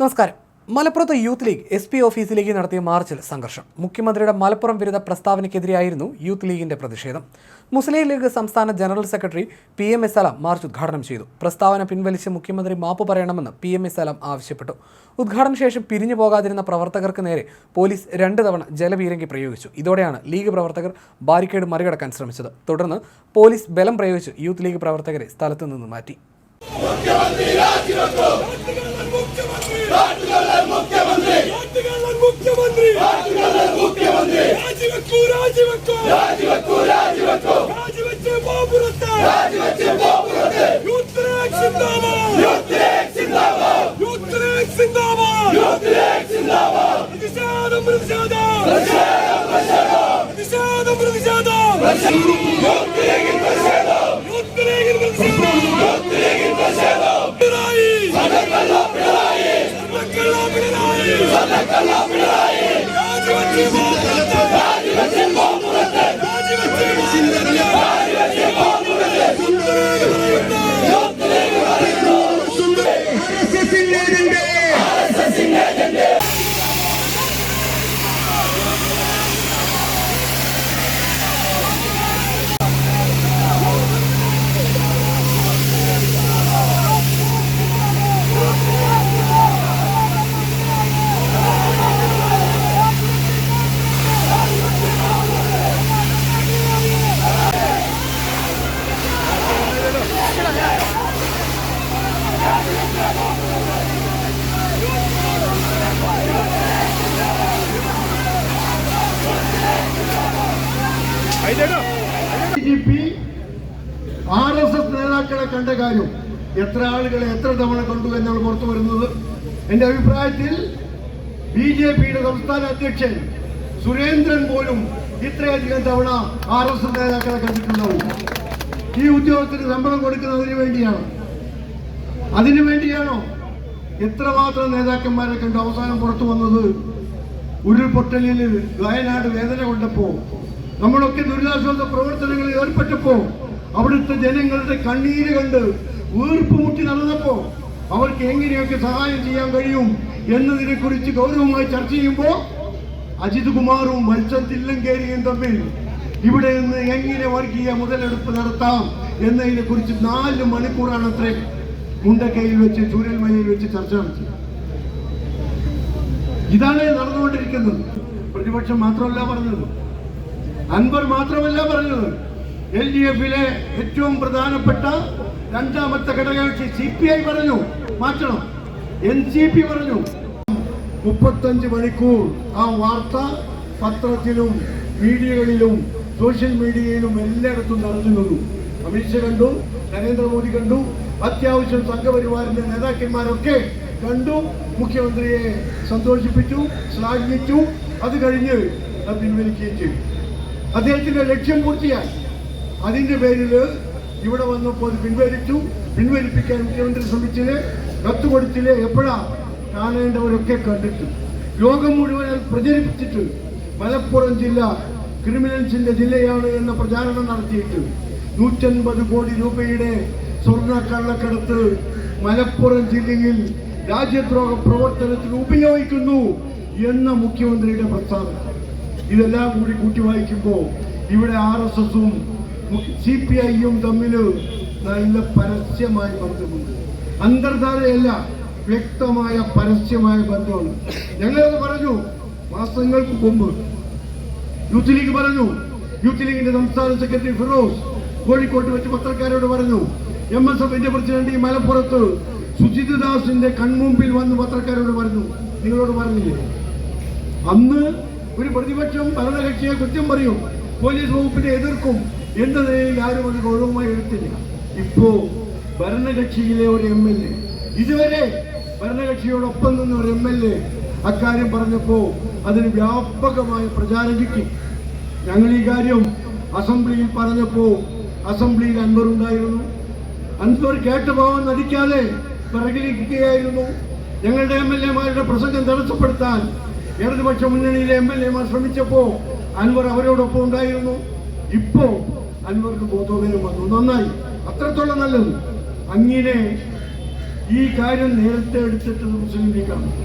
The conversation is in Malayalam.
നമസ്കാരം. മലപ്പുറത്ത് യൂത്ത് ലീഗ് എസ് പി ഓഫീസിലേക്ക് നടത്തിയ മാർച്ചിൽ സംഘർഷം. മുഖ്യമന്ത്രിയുടെ മലപ്പുറം വിരുദ്ധ പ്രസ്താവനയ്ക്കെതിരെയായിരുന്നു യൂത്ത് ലീഗിന്റെ പ്രതിഷേധം. മുസ്ലിം ലീഗ് സംസ്ഥാന general secretary P M S Salam march ഉദ്ഘാടനം ചെയ്തു. പ്രസ്താവന പിൻവലിച്ച് മുഖ്യമന്ത്രി മാപ്പ് പറയണമെന്ന് പി എം എസ് സലാം ആവശ്യപ്പെട്ടു. ഉദ്ഘാടന ശേഷം പിരിഞ്ഞു പോകാതിരുന്ന പ്രവർത്തകർക്ക് നേരെ പോലീസ് രണ്ട് തവണ ജലപീരങ്കി പ്രയോഗിച്ചു. ഇതോടെയാണ് ലീഗ് പ്രവർത്തകർ ബാരിക്കേഡ് മറികടക്കാൻ ശ്രമിച്ചത്. തുടർന്ന് പോലീസ് ബലം പ്രയോഗിച്ച് യൂത്ത് ലീഗ് പ്രവർത്തകരെ സ്ഥലത്തു നിന്ന് മാറ്റി നാട്ടുകാരൻ മുഖ്യമന്ത്രി രാജിവെക്കൂ രാജിവെക്കൂ രാജിവെച്ച് ബാബുറത്ത് യൂത്ത് ലീഗ് സിന്ദാബാദ് യൂത്ത് ലീഗ് സിന്ദാബാദ് പ്രതിഷേധം പ്രതിഷേധം പ്രതിഷേധം പ്രതിഷേധം യൂത്ത് ലീഗിൽ പ്രതിഷേധം പിണറായി സ്വർണക്കള്ള പിണറായി രാജിവെച്ച് ബാബുറത്ത് രാജിവെച്ച് ബാബുറത്ത് യൂത്ത് ലീഗ് പറയുന്നു G P R S S നേതാക്കളെ കണ്ട കാര്യം എത്ര ആളുകളെ എത്ര തവണ കണ്ടു എന്നാണ് പുറത്തു വരുന്നത്? എന്റെ അഭിപ്രായത്തിൽ ബി ജെ പിയുടെ സംസ്ഥാന അധ്യക്ഷൻ സുരേന്ദ്രൻ പോലും ഇത്രയധികം തവണ ആർ എസ് എസ് നേതാക്കളെ കണ്ടിട്ടുണ്ടാവും. ഈ ഉദ്യോഗത്തിന് ശമ്പളം കൊടുക്കുന്നതിന് വേണ്ടിയാണ് അതിനു വേണ്ടിയാണോ എത്രമാത്രം നേതാക്കന്മാരെ കണ്ട് അവസാനം പുറത്തു വന്നത്? ഉരുൾപൊട്ടലിൽ വയനാട് വേദന കൊണ്ടപ്പോ നമ്മളൊക്കെ ദുരിതാശ്വാസ പ്രവർത്തനങ്ങളിൽ ഏർപ്പെട്ടപ്പോ അവിടുത്തെ ജനങ്ങളുടെ കണ്ണീര് കണ്ട് വീർപ്പ് മുട്ടി നടന്നപ്പോ അവർക്ക് എങ്ങനെയൊക്കെ സഹായം ചെയ്യാൻ കഴിയും എന്നതിനെ കുറിച്ച് ഗൗരവമായി ചർച്ച ചെയ്യുമ്പോൾ അജിത് കുമാറും മത്സ്യം തില്ലങ്കേരിയും തമ്മിൽ ഇവിടെ നിന്ന് എങ്ങനെ വർഗീയ മുതലെടുപ്പ് നടത്താം എന്നതിനെ കുറിച്ച് നാല് മണിക്കൂറാണ് അത്രേ മുണ്ടക്കയിൽ വെച്ച് ചൂരൽമലയിൽ വെച്ച് ചർച്ച നടത്തി. ഇതാണ് നടന്നുകൊണ്ടിരിക്കുന്നത്. പ്രതിപക്ഷം മാത്രമല്ല പറഞ്ഞത്. അൻവർ മാത്രമല്ല പറഞ്ഞത്. എൽ ഡി എഫിലെ ഏറ്റവും പ്രധാനപ്പെട്ട രണ്ടാമത്തെ ഘടകകക്ഷി സി പി ഐ പറഞ്ഞു. മാറ്റണം. എൻ സി പി പറഞ്ഞു. മുപ്പത്തഞ്ച് മണിക്കൂർ ആ വാർത്ത പത്രത്തിലും മീഡിയകളിലും സോഷ്യൽ മീഡിയയിലും എല്ലായിടത്തും നിറഞ്ഞു നിന്നു. അമിത്ഷാ കണ്ടു നരേന്ദ്രമോദി കണ്ടു അത്യാവശ്യം സംഘപരിവാറിന്റെ നേതാക്കന്മാരൊക്കെ കണ്ടു മുഖ്യമന്ത്രിയെ സന്തോഷിപ്പിച്ചു ശ്ലാഘിച്ചു. അത് കഴിഞ്ഞ് പിൻവലിക്കുകയും ചെയ്തു. അദ്ദേഹത്തിന്റെ ലക്ഷ്യം പൂർത്തിയായി. അതിന്റെ പേരിൽ ഇവിടെ വന്നപ്പോൾ പിൻവലിച്ചു. പിൻവലിപ്പിക്കാൻ മുഖ്യമന്ത്രി ശ്രമിച്ചില്ലേ? കത്ത് കൊടുത്തില്ലേ എപ്പോഴാ? കാണേണ്ടവരൊക്കെ കണ്ടിട്ട്. ലോകം മുഴുവൻ പ്രചരിപ്പിച്ചിട്ട് മലപ്പുറം ജില്ല ക്രിമിനൽസിന്റെ ജില്ലയാണ് എന്ന പ്രചാരണം നടത്തിയിട്ട് നൂറ്റൻപത് കോടി രൂപയുടെ സ്വർണ കള്ളക്കടത്ത് മലപ്പുറം ജില്ലയിൽ രാജ്യദ്രോഹ പ്രവർത്തനത്തിന് ഉപയോഗിക്കുന്നു എന്ന മുഖ്യമന്ത്രിയുടെ പ്രസ്താവന. ഇതെല്ലാം കൂടി കൂട്ടി വായിക്കുമ്പോൾ ഇവിടെ ആർ എസ് എസും സി പി ഐയും തമ്മിൽ നല്ല പരസ്യമായ ബന്ധമുണ്ട്. അന്തർധാരയല്ല വ്യക്തമായ പരസ്യമായ ബന്ധമാണ്. ഞങ്ങളത് പറഞ്ഞു മാസങ്ങൾക്ക് മുമ്പ്. യൂത്ത് ലീഗ് പറഞ്ഞു. യൂത്ത് ലീഗിന്റെ സംസ്ഥാന സെക്രട്ടറി ഫിറോസ് കോഴിക്കോട്ട് വെച്ച് പത്രക്കാരോട് പറഞ്ഞു. എം എസ് എഫിന്റെ പ്രസിഡന്റ് ഈ മലപ്പുറത്ത് സുജിത് ദാസിന്റെ കൺമുമ്പിൽ വന്ന് പത്രക്കാരോട് പറഞ്ഞു. നിങ്ങളോട് പറഞ്ഞില്ലേ? അന്ന് ഒരു പ്രതിപക്ഷം ഭരണകക്ഷിയെ കുറ്റം പറയും. പോലീസ് വകുപ്പിനെ എതിർക്കും. എന്ന നിലയിൽ ആരും അത് ഗൗരവമായി എടുത്തില്ല. ഇപ്പോ ഭരണകക്ഷിയിലെ ഒരു എം എൽ എ ഇതുവരെ ഭരണകക്ഷിയോടൊപ്പം നിന്ന ഒരു എം എൽ എ അക്കാര്യം പറഞ്ഞപ്പോ അതിന് വ്യാപകമായ പ്രചാരം കിട്ടി. ഞങ്ങൾ ഈ കാര്യം അസംബ്ലിയിൽ പറഞ്ഞപ്പോ അസംബ്ലിയിൽ അൻവർ ഉണ്ടായിരുന്നു. അൻവർ കേട്ട് ഭാവം നടിക്കാതെ പിറകിലിരിക്കുകയായിരുന്നു. ഞങ്ങളുടെ എം എൽ എമാരുടെ പ്രസംഗം തടസ്സപ്പെടുത്താൻ ഇടതുപക്ഷ മുന്നണിയിലെ എം എൽ എമാർ ശ്രമിച്ചപ്പോ അൻവർ അവരോടൊപ്പം ഉണ്ടായിരുന്നു. ഇപ്പോ അൻവർക്ക് ബോധോദയം വന്നു. നന്നായി. അത്രത്തോളം നല്ലത്. അങ്ങനെ ഈ കാര്യം നേരത്തെ എടുത്തിട്ടത് മുസ്ലിം ലീഗാണ്